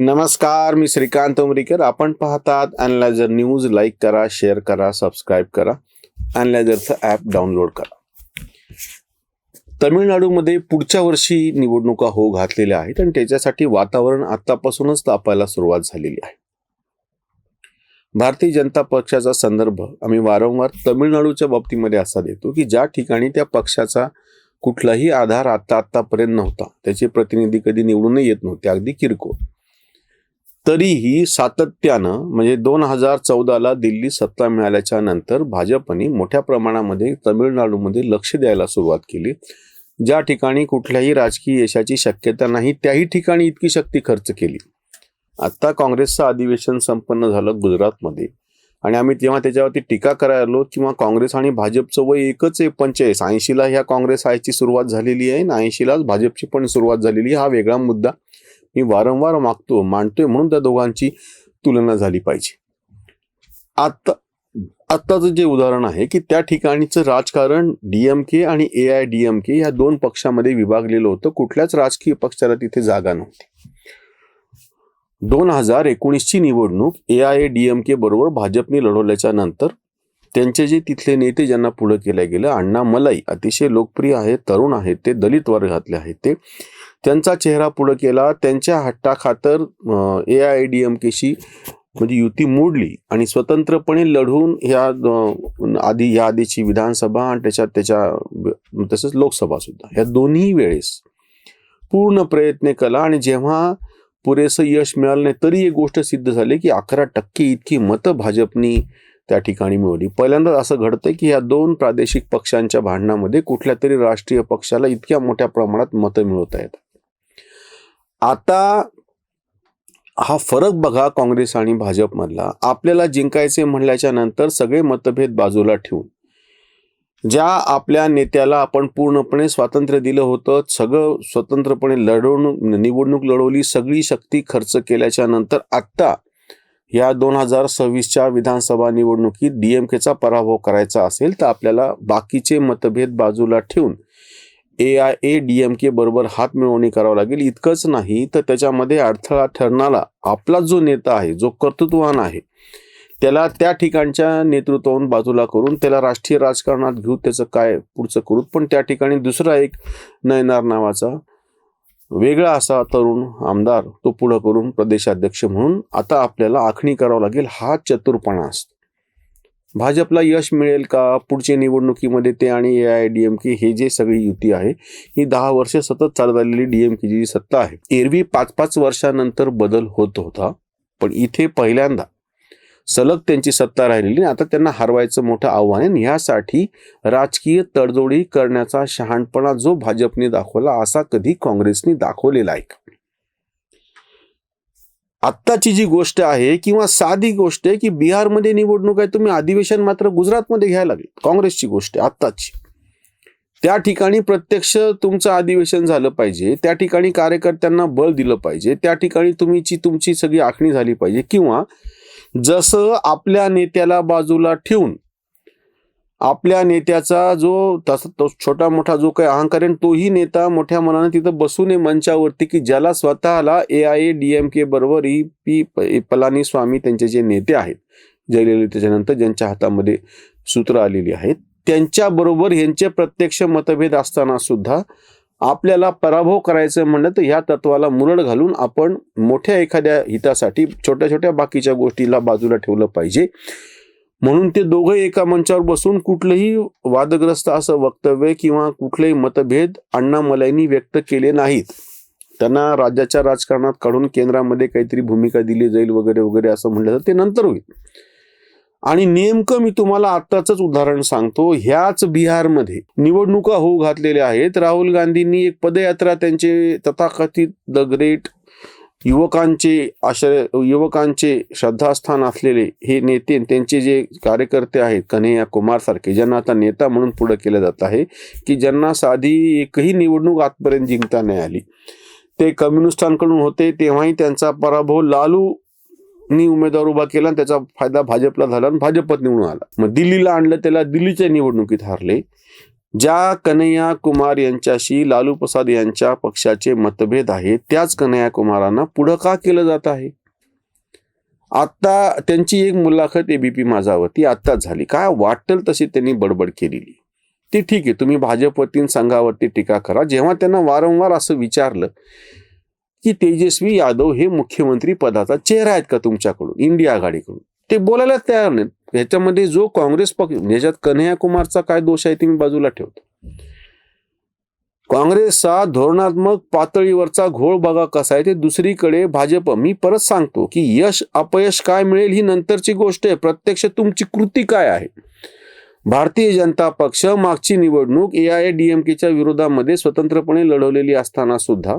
नमस्कार मी श्रीकांत उमरीकर. आपण पाहतात अनलायझर न्यूज लाईक करा शेअर करा सबस्क्राईब करा. अनलायझरचं ॲप डाउनलोड करा. तमिळनाडूमध्ये पुढच्या वर्षी निवडणुका होऊ घातलेल्या आहेत आणि त्याच्यासाठी वातावरण आतापासूनच तापायला सुरुवात झालेली आहे. भारतीय जनता पक्षाचा संदर्भ आम्ही वारंवार तमिळनाडूच्या बाबतीमध्ये असा देतो की ज्या ठिकाणी त्या पक्षाचा कुठलाही आधार आता आत्तापर्यंत नव्हता. त्याचे प्रतिनिधी कधी निवडूनही येत नव्हते. अगदी किरकोळ. तरीही सातत्यानं म्हणजे दोन हजार चौदाला दिल्ली सत्ता मिळाल्याच्या नंतर भाजपने मोठ्या प्रमाणामध्ये तमिळनाडूमध्ये लक्ष द्यायला सुरुवात केली. ज्या ठिकाणी कुठल्याही राजकीय यशाची शक्यता नाही त्याही ठिकाणी इतकी शक्ती खर्च केली. आत्ता काँग्रेसचं अधिवेशन संपन्न झालं गुजरातमध्ये. आणि आम्ही तेव्हा त्याच्यावरती टीका करायला आलो किंवा काँग्रेस आणि भाजपचं वय एकच आहे पंचेचाळीस. ऐंशीला ह्या काँग्रेस आयची सुरुवात झालेली आहे आणि ऐंशीलाच भाजपची पण सुरुवात झालेली हा वेगळा मुद्दा. मी वारंवार मागतो मांडतोय म्हणून त्या दोघांची तुलना झाली पाहिजे. आता आत्ताचं जे उदाहरण आहे की त्या ठिकाणीचं राजकारण डीएमके आणि ए आय डीएमके या दोन पक्षामध्ये विभागलेलं होतं कुठल्याच राजकीय पक्षाला तिथे जागा नव्हती. दोन हजार एकोणीसची निवडणूक ए आय डीएमके बरोबर भाजपने लढवल्याच्या नंतर त्यांचे जे तिथले नेते ज्यांना पुढे केलं गेलं अण्णा मलाई अतिशय लोकप्रिय आहेत तरुण आहेत ते दलित वर्गातले आहेत ते त्यांचा चेहरा पुढे केला त्यांच्या हट्टाखातर ए आय डी एम केशी म्हणजे युती मोडली आणि स्वतंत्रपणे लढून ह्या आधी या आधीची विधानसभा आणि त्याच्यात त्याच्या तसंच लोकसभा सुद्धा. ह्या दोन्ही वेळेस पूर्ण प्रयत्न केला आणि जेव्हा पुरेसं यश मिळालं नाही तरी एक गोष्ट सिद्ध झाली की अकरा टक्के इतकी मतं भाजपनी त्या ठिकाणी मिळवली. पहिल्यांदा असं घडतंय की या दोन प्रादेशिक पक्षांच्या भांडणामध्ये कुठल्या तरी राष्ट्रीय पक्षाला इतक्या मोठ्या प्रमाणात मतं मिळवता येतात. आता हा फरक बघा काँग्रेस आणि भाजपमधला. आपल्याला जिंकायचे म्हणल्याच्या नंतर सगळे मतभेद बाजूला ठेवून. ज्या आपल्या नेत्याला आपण पूर्णपणे स्वातंत्र्य दिलं होतं सगळं स्वतंत्रपणे लढवणूक निवडणूक लढवली सगळी शक्ती खर्च केल्याच्यानंतर आत्ता या दोन हजार सव्वीसच्या विधानसभा निवडणुकीत डीएमकेचा पराभव करायचा असेल तर आपल्याला बाकीचे मतभेद बाजूला ठेवून A I A D M K बरोबर हात मिळवणी करावं लागेल. इतकंच नाही तर त्याच्यामध्ये अडथळा ठरणारा आपला जो नेता आहे जो कर्तृत्ववान आहे त्याला त्या ठिकाणच्या नेतृत्वाहून बाजूला करून त्याला राष्ट्रीय राजकारणात घेऊ त्याचं काय पुढचं करू. पण त्या ठिकाणी दुसरा एक नयनार नावाचा वेगळा असा तरुण आमदार तो पुढं करून प्रदेशाध्यक्ष म्हणून आता आपल्याला आखणी करावं लागेल. हा चतुरपणा असतो. भाजपला यश मिळेल का? पुढच्या निवडणुकीमध्ये ते आणि A I D M K हे जे सगळी युती आहे ही दहा वर्ष सतत चालत आलेली डी एम केची जी सत्ता आहे. एरवी पाच पाच वर्षानंतर बदल होत होता पण इथे पहिल्यांदा सलग त्यांची सत्ता राहिलेली आणि आता त्यांना हरवायचं मोठं आव्हान आहे. ह्यासाठी राजकीय तडजोडी करण्याचा शहाणपणा जो भाजपने दाखवला असा कधी काँग्रेसने दाखवलेला आहे का? आत्ताची जी गोष्ट आहे किंवा साधी गोष्ट आहे की बिहारमध्ये निवडणूक आहे तुम्ही अधिवेशन मात्र गुजरातमध्ये घ्यायला लागले. काँग्रेसची गोष्ट आहे आत्ताची. त्या ठिकाणी प्रत्यक्ष तुमचं अधिवेशन झालं पाहिजे त्या ठिकाणी कार्यकर्त्यांना बळ दिलं पाहिजे त्या ठिकाणी तुम्हीची तुमची सगळी आखणी झाली पाहिजे किंवा जसं आपल्या नेत्याला बाजूला ठेवून आपल्या नेत्याचा जो तसा तो छोटा मोठा जो काही अहंकार आहे तोही नेता मोठ्या मनाने तिथं बसू नये मंचावरती की ज्याला स्वतःला A I A D M K बरोबर ई पी पलानी स्वामी त्यांचे जे नेते आहेत जयललितेच्या नंतर ज्यांच्या हातामध्ये सूत्र आलेली आहेत त्यांच्याबरोबर यांचे प्रत्यक्ष मतभेद असताना सुद्धा आपल्याला पराभव करायचं म्हणलं तर ह्या तत्वाला मुरड घालून आपण मोठ्या एखाद्या हितासाठी छोट्या छोट्या बाकीच्या गोष्टीला बाजूला ठेवलं पाहिजे. म्हणून ते दोघे एका मंचावर बसून कुठलंही वादग्रस्त असं वक्तव्य किंवा कुठलेही मतभेद अण्णा मलाईनी व्यक्त केले नाहीत. त्यांना राज्याच्या राजकारणात काढून केंद्रामध्ये काहीतरी भूमिका दिली जाईल वगैरे वगैरे असं म्हणलं तर ते नंतर होईल. आणि नेमकं मी तुम्हाला आत्ताच उदाहरण सांगतो. ह्याच बिहारमध्ये निवडणुका होऊ घातलेल्या आहेत. राहुल गांधींनी एक पदयात्रा त्यांचे तथाकथित द ग्रेट युवकांचे आश्रय युवकांचे श्रद्धास्थान असलेले हे नेते त्यांचे जे कार्यकर्ते आहेत कन्हैया कुमार सारखे ज्यांना आता नेता म्हणून पुढे केलं जात आहे की ज्यांना साधी एकही निवडणूक आजपर्यंत जिंकता नाही आली. ते कम्युनिस्टांकडून होते तेव्हाही त्यांचा पराभव लालू नी उमेदवार उभा केला आणि त्याचा फायदा भाजपला झाला आणि भाजपत निवडून आला. मग दिल्लीला आणलं त्याला दिल्लीच्या निवडणुकीत हरले. ज्या कन्हैया कुमार यांच्याशी लालू प्रसाद यांच्या पक्षाचे मतभेद आहेत त्याच कन्हैया कुमारांना पुढं का केलं जात आहे? आता त्यांची एक मुलाखत एबीपी माझावरती आत्ताच झाली. काय वाटेल तशी त्यांनी बडबड केलेली? ती ठीक आहे तुम्ही भाजपतीन संघावरती टीका करा. जेव्हा त्यांना वारंवार असं विचारलं की तेजस्वी यादव हे मुख्यमंत्री पदाचा चेहरा आहेत का तुमच्याकडून इंडिया आघाडीकडून? ते बोलायला तयार नाहीत. ह्याच्यामध्ये जो काँग्रेस पक्ष याच्यात कन्हैया कुमारचा काय दोष आहे ते मी बाजूला ठेवतो. काँग्रेसचा धोरणात्मक पातळीवरचा घोळ बघा कसा आहे ते दुसरीकडे भाजप मी परत सांगतो की यश अपयश काय मिळेल ही नंतरची गोष्ट आहे. प्रत्यक्ष तुमची कृती काय आहे? भारतीय जनता पक्ष मागची निवडणूक ए आय डी एम केच्या विरोधामध्ये स्वतंत्रपणे लढवलेली असताना सुद्धा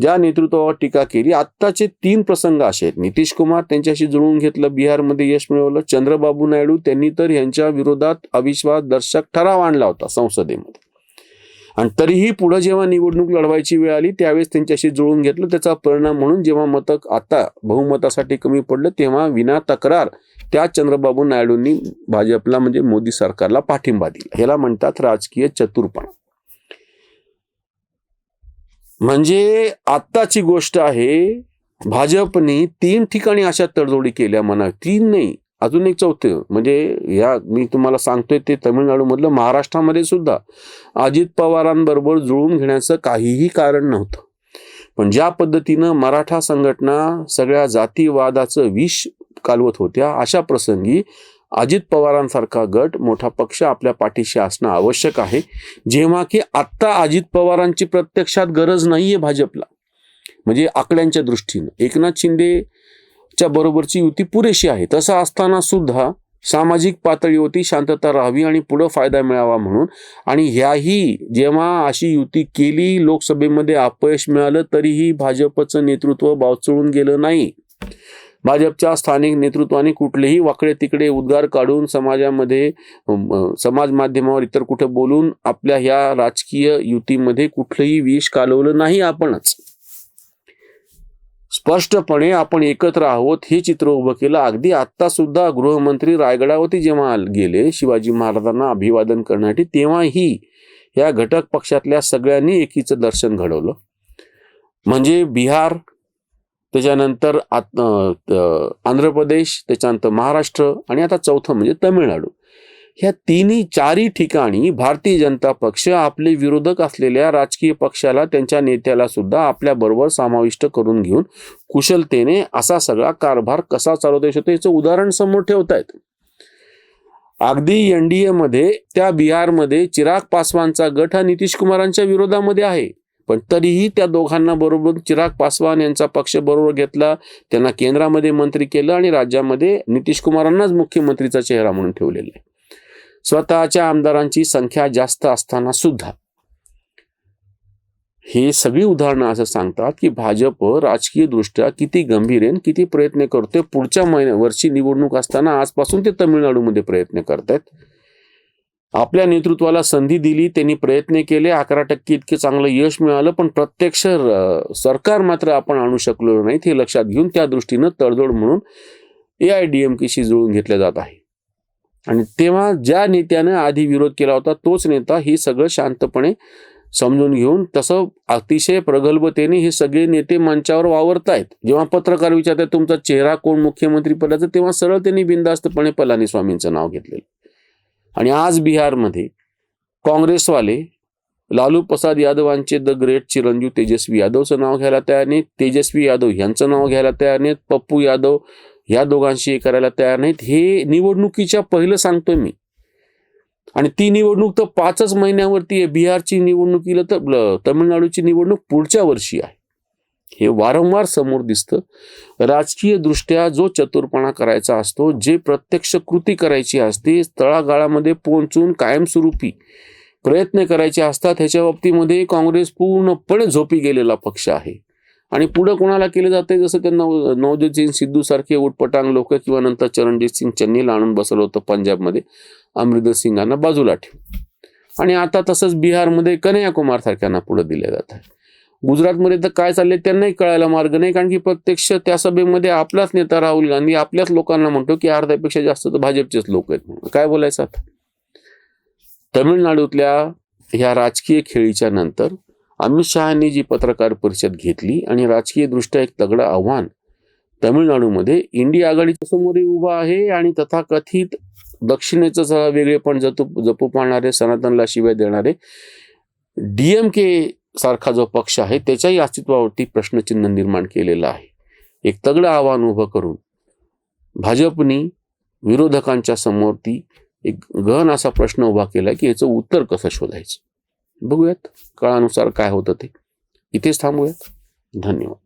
ज्या नेतृत्वावर टीका केली आत्ताचे तीन प्रसंग असे आहेत. नितीश कुमार त्यांच्याशी जुळवून घेतलं बिहारमध्ये यश मिळवलं चंद्रबाबू नायडू त्यांनी तर यांच्या विरोधात अविश्वास दर्शक ठराव आणला होता संसदेमध्ये. आणि तरीही पुढे जेव्हा निवडणूक लढवायची वेळ आली त्यावेळेस त्यांच्याशी जुळवून घेतलं त्याचा परिणाम म्हणून जेव्हा मतक आता बहुमतासाठी कमी पडलं तेव्हा विना तक्रार त्या चंद्रबाबू नायडूंनी भाजपला म्हणजे मोदी सरकारला पाठिंबा दिला. ह्याला म्हणतात राजकीय चतुरपणा. म्हणजे आत्ताची गोष्ट आहे भाजपने तीन ठिकाणी अशा तडजोडी केल्या म्हणा तीन नाही अजून एक चौथं. म्हणजे या मी तुम्हाला सांगतोय ते तामिळनाडूमधलं महाराष्ट्रामध्ये सुद्धा अजित पवारांबरोबर जुळून घेण्याचं काहीही कारण नव्हतं. पण ज्या पद्धतीनं मराठा संघटना सगळ्या जातीवादाचं विष कालवत होत्या अशा प्रसंगी अजित पवारांसारखा गट मोठा पक्ष आपल्या पाठीशी असणं आवश्यक आहे. जेव्हा की आत्ता अजित पवारांची प्रत्यक्षात गरज नाही आहे भाजपला. म्हणजे आकड्यांच्या दृष्टीनं. एकनाथ शिंदेच्या बरोबरची युती पुरेशी आहे. तसं असताना सुद्धा सामाजिक पातळीवरती शांतता राहावी आणि पुढं फायदा मिळावा म्हणून. आणि ह्याही जेव्हा अशी युती केली लोकसभेमध्ये अपयश मिळालं तरीही भाजपचं नेतृत्व बावचळून गेलं नाही. भाजपच्या स्थानिक नेतृत्वाने कुठलेही वाकडे तिकडे उद्गार काढून समाजामध्ये समाज माध्यमावर इतर कुठे बोलून आपल्या ह्या राजकीय युतीमध्ये कुठलंही विष कालवलं नाही आपणच. स्पष्टपणे आपण एकत्र आहोत हे चित्र उभं केलं. अगदी आत्ता सुद्धा गृहमंत्री रायगडावरती जेव्हा गेले शिवाजी महाराजांना अभिवादन करण्यासाठी तेव्हाही या घटक पक्षातल्या सगळ्यांनी एकीचं दर्शन घडवलं. म्हणजे बिहार त्याच्यानंतर आत- आंध्र प्रदेश त्याच्यानंतर महाराष्ट्र आणि आता चौथं म्हणजे तमिळनाडू. ह्या तिन्ही चारही ठिकाणी भारतीय जनता पक्ष आपले विरोधक असलेल्या राजकीय पक्षाला त्यांच्या नेत्याला सुद्धा आपल्या बरोबर समाविष्ट करून घेऊन कुशलतेने असा सगळा कारभार कसा चालवता येऊ शकतो याचं उदाहरण समोर ठेवतायत. अगदी एनडीए मध्ये त्या बिहारमध्ये चिराग पासवानचा गट हा नितीश कुमारांच्या विरोधामध्ये आहे. पण तरीही त्या दोघांना बरोबर चिराग पासवान यांचा पक्ष बरोबर घेतला. त्यांना केंद्रामध्ये मंत्री केलं आणि राज्यामध्ये नितीश कुमारांनाच मुख्यमंत्रीचा चेहरा म्हणून ठेवलेला आहे. स्वतःच्या आमदारांची संख्या जास्त असताना सुद्धा हे सगळी उदाहरणं असं सांगतात की भाजप राजकीय दृष्ट्या किती गंभीर आहे किती प्रयत्न करतोय. पुढच्या महिन्या वर्षी निवडणूक असताना आजपासून ते तमिळनाडूमध्ये प्रयत्न करतायत. आपल्या नेतृत्वाला संधी दिली त्यांनी प्रयत्न केले अकरा टक्के इतके चांगलं यश मिळालं पण प्रत्यक्ष सरकार मात्र आपण आणू शकलो नाहीत हे लक्षात घेऊन त्या दृष्टीनं तडजोड म्हणून ए आय डी एम केशी जुळून घेतल्या जात आहे. आणि तेव्हा ज्या नेत्यानं आधी विरोध केला होता तोच नेता हे सगळं शांतपणे समजून घेऊन तसं अतिशय प्रगल्भतेने हे सगळे नेते मंचावर वावरतायत जेव्हा पत्रकार विचारतात तुमचा चेहरा कोण मुख्यमंत्री पदाचा? तेव्हा सरळ त्यांनी बिनधास्तपणे पलानीस्वामींचं नाव घेतलेलं. आणि आज बिहारमध्ये काँग्रेसवाले लालू प्रसाद यादवांचे द ग्रेट चिरंजीव तेजस्वी यादवचं नाव घ्यायला तयार नाहीत. तेजस्वी यादव यांचं नाव घ्यायला तयार नाहीत. पप्पू यादव या दोघांशी हे करायला तयार नाहीत. हे निवडणुकीच्या पहिलं सांगतोय मी. आणि ती निवडणूक तर पाचच महिन्यावरती आहे. बिहारची निवडणुकीला तर तमिळनाडूची निवडणूक पुढच्या वर्षी आहे. हे वारंवार समोर दिसतं. राजकीय दृष्ट्या जो चतुरपणा करायचा असतो जे प्रत्यक्ष कृती करायची असते तळागाळामध्ये पोहोचून कायमस्वरूपी प्रयत्न करायचे असतात ह्याच्या बाबतीमध्ये काँग्रेस पूर्णपणे झोपी गेलेला पक्ष आहे. आणि पुढं कोणाला केलं जाते जसं त्यांना नवजोत सिंग सिद्धू सारखे उटपटांग लोक किंवा नंतर चरणजित सिंग चन्नीला आणून बसवलं होतं पंजाबमध्ये अमरिंदर सिंगांना बाजूला ठेवून. आणि आता तसंच बिहारमध्ये कन्हैया कुमार सारख्यांना पुढे दिलं जात आहे गुजरातमध्ये तर काय चाललंय त्यांनाही कळायला मार्ग नाही कारण की प्रत्यक्ष त्या सभेमध्ये आपलाच नेता राहुल गांधी आपल्याच लोकांना म्हणतो की अर्ध्यापेक्षा जास्त तर भाजपचेच लोक आहेत म्हणून. काय बोलायचं आता? तमिळनाडूतल्या ह्या राजकीय खेळीच्या नंतर अमित शहानी जी पत्रकार परिषद घेतली आणि राजकीय दृष्ट्या एक तगडं आव्हान तमिळनाडूमध्ये इंडिया आघाडीच्या समोरही उभा आहे आणि तथाकथित दक्षिणेचं जरा वेगळेपण जतू जपू पाळणारे सनातनला शिवाय देणारे डीएमके सारखा जो पक्ष आहे त्याच्याही अस्तित्वावरती प्रश्नचिन्ह निर्माण केलेलं आहे. एक तगडं आव्हान उभं करून भाजपनी विरोधकांच्या समोर ती एक गहन असा प्रश्न उभा केला की याचं उत्तर कसं शोधायचं? बघूयात काळानुसार काय होतं ते. इथेच थांबूयात. धन्यवाद.